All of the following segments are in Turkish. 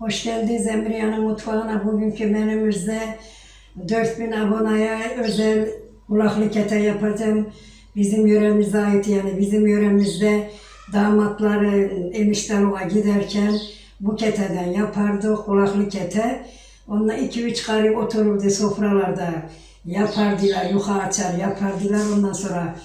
Hoş geldiniz Emriyan'ın mutfağına. Bugünkü menümüzde 4000 abonaya özel kulaklık kete yapacağım. Bizim yöremize ait yani bizim yöremizde damatlar e, eniştelova giderken bu keteden yapardı kulaklık kete. Onunla iki üç karı otururdu sofralarda yapardılar, yuka açar yapardılar. Ondan sonra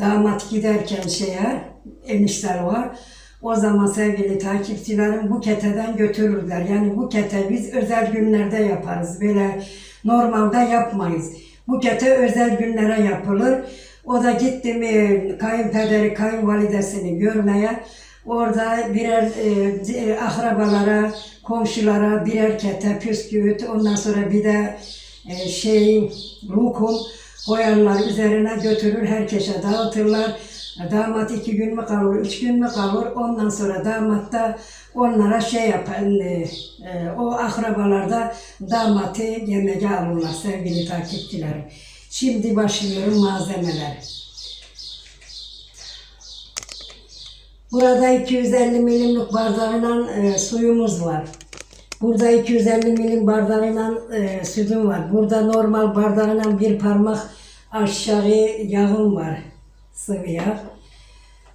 damat giderken şeye eniştelova o zaman sevgili takipçilerim bu keteden götürürler. Yani bu kete biz özel günlerde yaparız. Böyle normalde yapmayız. Bu kete özel günlere yapılır. O da gitti mi kayınpederi, kayınvalidesini görmeye orada birer e, e, akrabalara, komşulara birer kete, püsküvit, ondan sonra bir de e, şey, lokum koyarlar üzerine götürür, herkese dağıtırlar. Damat iki gün mü kalır, üç gün mü kalır? Ondan sonra damat da onlara şey yapar, e, e, o akrabalar da damatı yemeğe alırlar sevgili takipçilerim. Şimdi başlıyorum malzemeler. Burada 250 milimlik bardağıyla e, suyumuz var. Burada 250 milim bardağıyla e, sütüm var. Burada normal bardağıyla bir parmak aşağı yağım var. Sıvı yağ.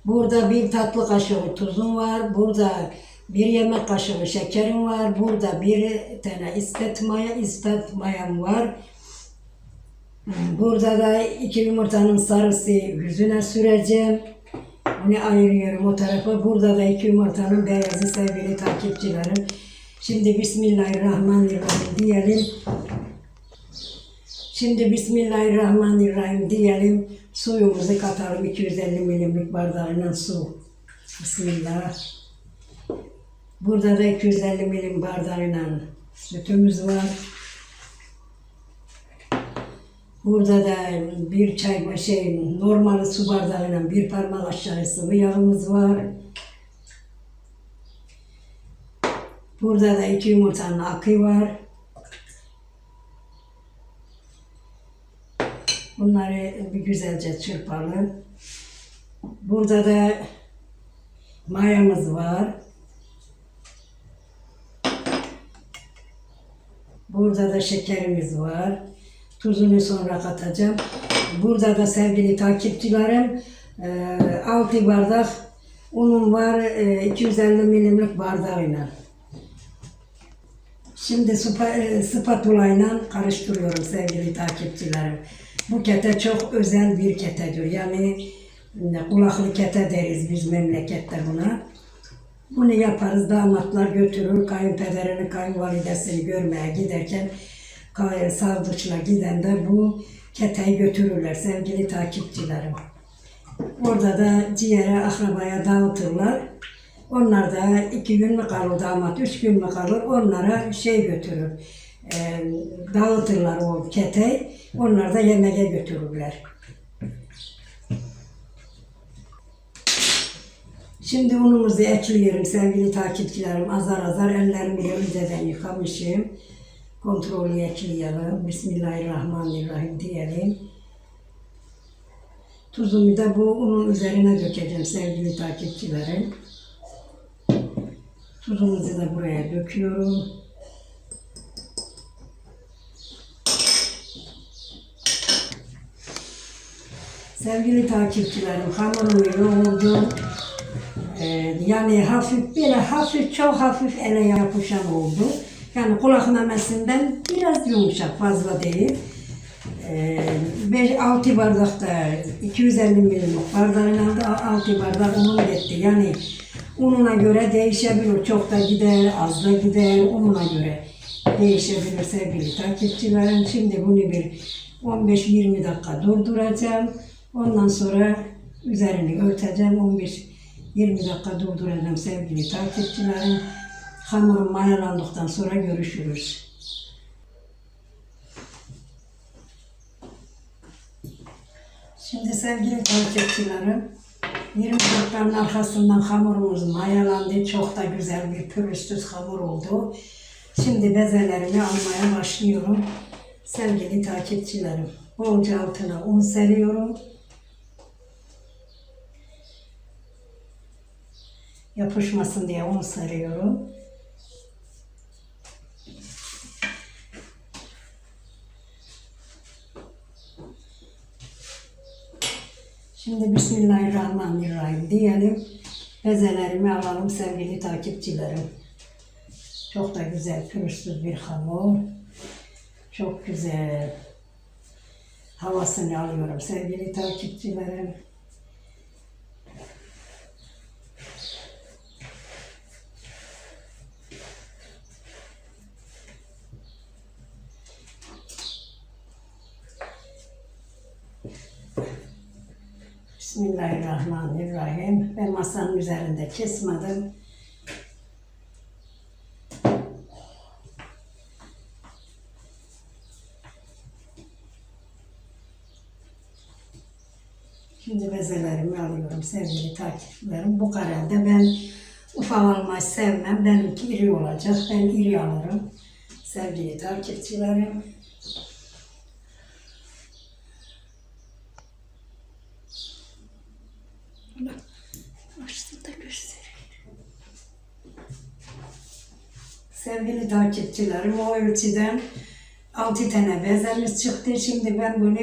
Burada bir tatlı kaşığı tuzum var. Burada bir yemek kaşığı şekerim var. Burada bir tane istet maya, istet mayam var. Burada da iki yumurtanın sarısı yüzüne süreceğim. Onu ayırıyorum o tarafa. Burada da iki yumurtanın beyazı sevgili takipçilerim. Şimdi Bismillahirrahmanirrahim diyelim. Şimdi Bismillahirrahmanirrahim diyelim. Suyumuzu katalım 250 milimlik bardağına su. Bismillah. Burada da 250 milim bardağıyla sütümüz var. Burada da bir çay şey normal su bardağıyla bir parmak aşağı sıvı yağımız var. Burada da iki yumurtanın akı var. Bunları bir güzelce çırpalım. Burada da mayamız var. Burada da şekerimiz var. Tuzunu sonra katacağım. Burada da sevgili takipçilerim 6 bardak unum var e, 250 milimlik bardağıyla. Şimdi spa, e, spatula ile karıştırıyorum sevgili takipçilerim. Bu kete çok özel bir ketedir. Yani e, kulaklı kete deriz biz memlekette buna. Bunu yaparız, damatlar götürür, kayınpederini, kayınvalidesini görmeye giderken kay- savdıçla giden de bu keteyi götürürler sevgili takipçilerim. Orada da ciğere, akrabaya dağıtırlar. Onlar da iki gün mü kalır damat, üç gün mü kalır onlara şey götürür. E, dağıtırlar o keteyi, onlar da yemeğe götürürler. Şimdi unumuzu ekliyorum sevgili takipçilerim. Azar azar ellerimi de önceden yıkamışım. Kontrolü ekleyelim. Bismillahirrahmanirrahim diyelim. Tuzumu da bu unun üzerine dökeceğim sevgili takipçilerim. Tuzumuzu da buraya döküyorum. Sevgili takipçilerim hamurumu yoğurdum. Ee, yani hafif böyle hafif çok hafif ele yapışan oldu. Yani kulak memesinden biraz yumuşak fazla değil. Ee, 6 bardakta 250 milimlik bardağıyla da 6 bardak unum gitti. Yani ununa göre değişebilir. Çok da gider, az da gider. Ununa göre değişebilir sevgili takipçilerim. Şimdi bunu bir 15-20 dakika durduracağım. Ondan sonra üzerini örteceğim. 15 20 dakika durduracağım sevgili takipçilerim. Hamurum mayalandıktan sonra görüşürüz. Şimdi sevgili takipçilerim, 20 dakikanın arkasından hamurumuz mayalandı. Çok da güzel bir pürüzsüz hamur oldu. Şimdi bezelerimi almaya başlıyorum. Sevgili takipçilerim, bolca altına un seriyorum. yapışmasın diye onu sarıyorum. Şimdi Bismillahirrahmanirrahim diyelim. Bezelerimi alalım sevgili takipçilerim. Çok da güzel pürüzsüz bir hamur. Çok güzel havasını alıyorum sevgili takipçilerim. Bismillahirrahmanirrahim. Ben masanın üzerinde kesmedim. Şimdi bezelerimi alıyorum sevgili takipçilerim. Bu kararda ben ufak almayı sevmem. Benimki iri olacak. Ben iri alırım. Sevgili takipçilerim. Sevgili takipçilerim o ölçüden 6 tane bezemiz çıktı. Şimdi ben bunu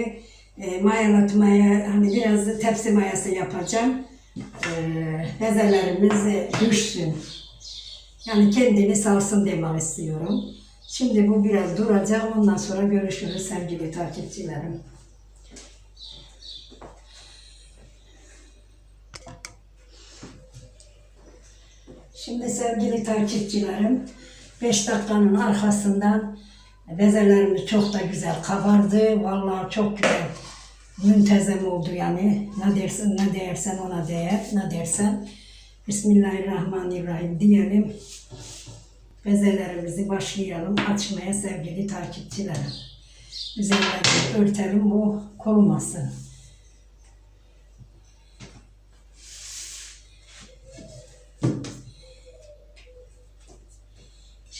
e, mayalatmaya hani biraz da tepsi mayası yapacağım. E, bezelerimiz e, düşsün. Yani kendini salsın demek istiyorum. Şimdi bu biraz duracak. Ondan sonra görüşürüz sevgili takipçilerim. Şimdi sevgili takipçilerim, 5 dakikanın arkasından bezelerimiz çok da güzel kabardı. Vallahi çok güzel müntezem oldu yani. Ne dersin, ne dersen ona değer, ne dersen. Bismillahirrahmanirrahim diyelim. Bezelerimizi başlayalım açmaya sevgili takipçilerim. Üzerlerini örtelim bu kurumasın.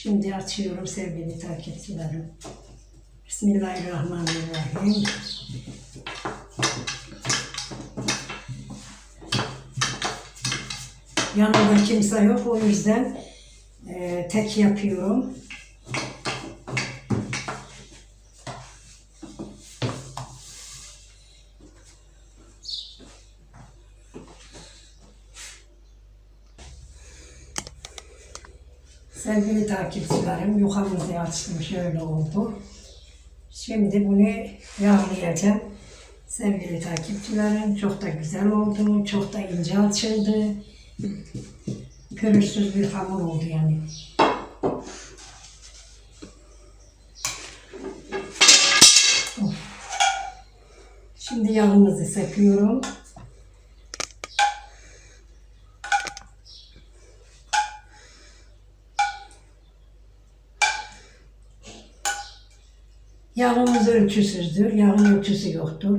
Şimdi açıyorum sevgili takipçilerim. Bismillahirrahmanirrahim. Yanımda kimse yok o yüzden e, tek yapıyorum. Sevgili takipçilerim, yufamızı açtım şöyle oldu. Şimdi bunu yağlayacağım. Sevgili takipçilerim, çok da güzel oldu, çok da ince açıldı. Pürüzsüz bir hamur oldu yani. Şimdi yağımızı sepiyorum. Yağımız ölçüsüzdür. Yağın ölçüsü yoktur.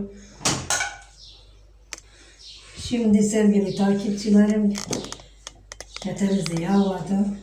Şimdi sevgili takipçilerim ketemizi yağladım.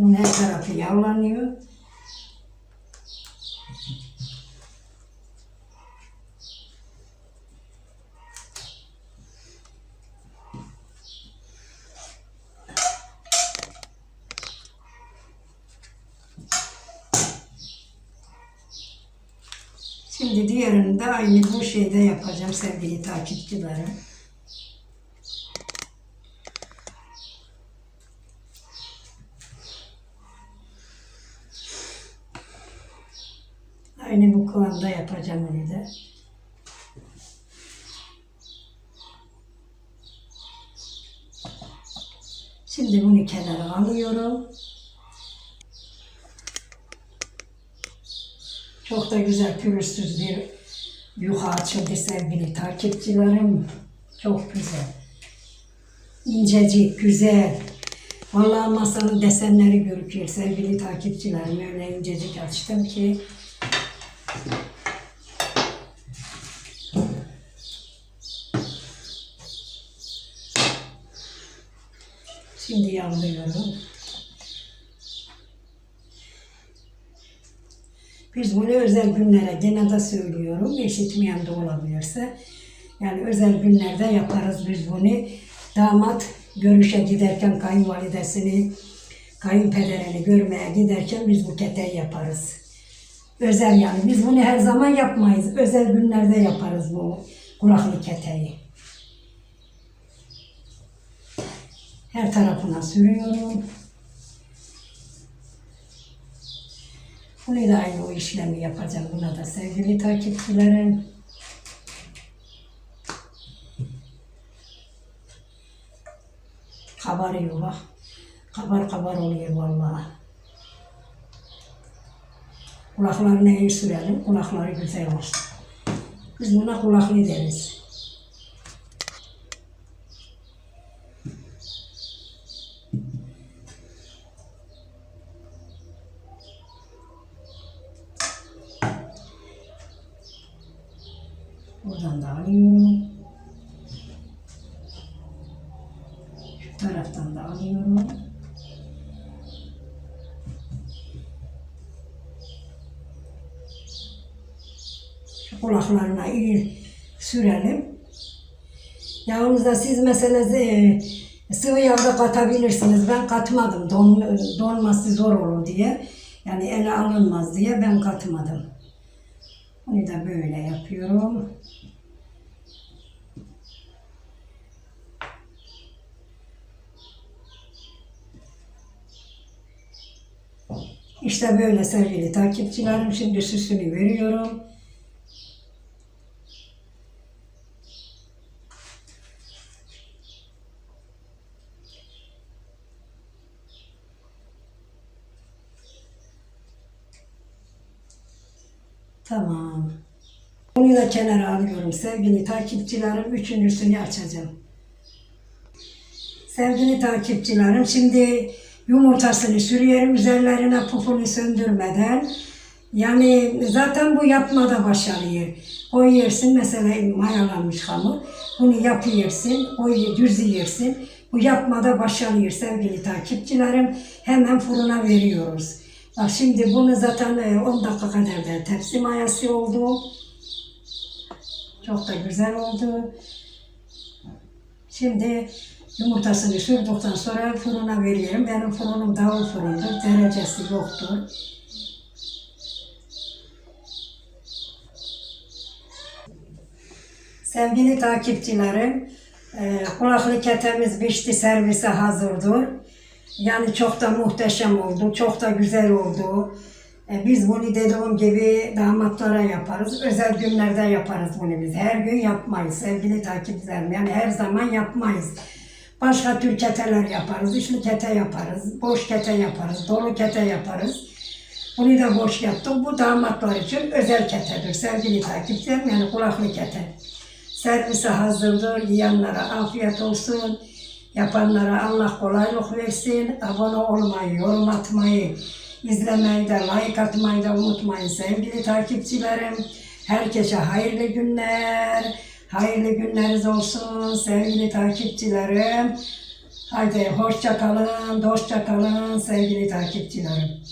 Bunun her tarafı yağlanıyor. Şimdi diğerini de aynı bu şeyde yapacağım sevgili takipçilerim. Kıvamda yapacağım da. Şimdi bunu kenara alıyorum. Çok da güzel pürüzsüz bir yuha açıldı sevgili takipçilerim. Çok güzel. İncecik, güzel. Vallahi masanın desenleri görüküyor sevgili takipçilerim. Öyle incecik açtım ki Şimdi yağlıyorum. Biz bunu özel günlere gene de söylüyorum. Eşitmeyen de olabilirse. Yani özel günlerde yaparız biz bunu. Damat görüşe giderken kayınvalidesini, kayınpederini görmeye giderken biz bu keteyi yaparız. Özel yani. Biz bunu her zaman yapmayız. Özel günlerde yaparız bu kulaklı keteyi. Her tarafına sürüyorum. Bunu da aynı o işlemi yapacağım. Buna da sevgili takipçilerim. Kabarıyor bak. Kabar kabar oluyor vallahi. Kulaklarına iyi sürelim. Kulakları güzel olsun. Biz buna kulaklı deriz. Buradan da alıyorum. Şu taraftan da alıyorum. Kulaklarına iyi sürelim. Yağınıza siz mesela e, sıvı yağ da katabilirsiniz. Ben katmadım. Don, donması zor olur diye. Yani ele alınmaz diye ben katmadım. Bunu da böyle yapıyorum. İşte böyle sevgili takipçilerim. Şimdi süsünü veriyorum. Tamam. Bunu da kenara alıyorum sevgili takipçilerim. Üçüncüsünü açacağım. Sevgili takipçilerim şimdi yumurtasını sürüyorum üzerlerine pufunu söndürmeden. Yani zaten bu yapmada başarıyor. Koyuyorsun mesela mayalanmış hamur. Bunu yapıyorsun, koyu düzüyorsun. Bu yapmada başarıyor sevgili takipçilerim. Hemen fırına veriyoruz. Bak şimdi bunu zaten e, 10 dakika kadar da tepsi mayası oldu. Çok da güzel oldu. Şimdi yumurtasını sürdükten sonra fırına veriyorum. Benim fırınım davul fırındır. Derecesi yoktur. Sevgili takipçilerim, e, kulaklı ketemiz pişti, servise hazırdır. Yani çok da muhteşem oldu, çok da güzel oldu. E, biz bunu dediğim gibi damatlara yaparız. Özel günlerde yaparız bunu biz. Her gün yapmayız sevgili takipçilerim. Yani her zaman yapmayız. Başka tür keteler yaparız. Üçlü kete yaparız. Boş kete yaparız. Dolu kete yaparız. Bunu da boş yaptık. Bu damatlar için özel ketedir sevgili takipçilerim. Yani kulaklı kete. Servise hazırdır. Yiyenlere afiyet olsun. Yapanlara Allah kolaylık versin. Abone olmayı, yorum atmayı, izlemeyi de, like atmayı da unutmayın sevgili takipçilerim. Herkese hayırlı günler. Hayırlı günleriniz olsun sevgili takipçilerim. Haydi hoşça kalın, dostça kalın sevgili takipçilerim.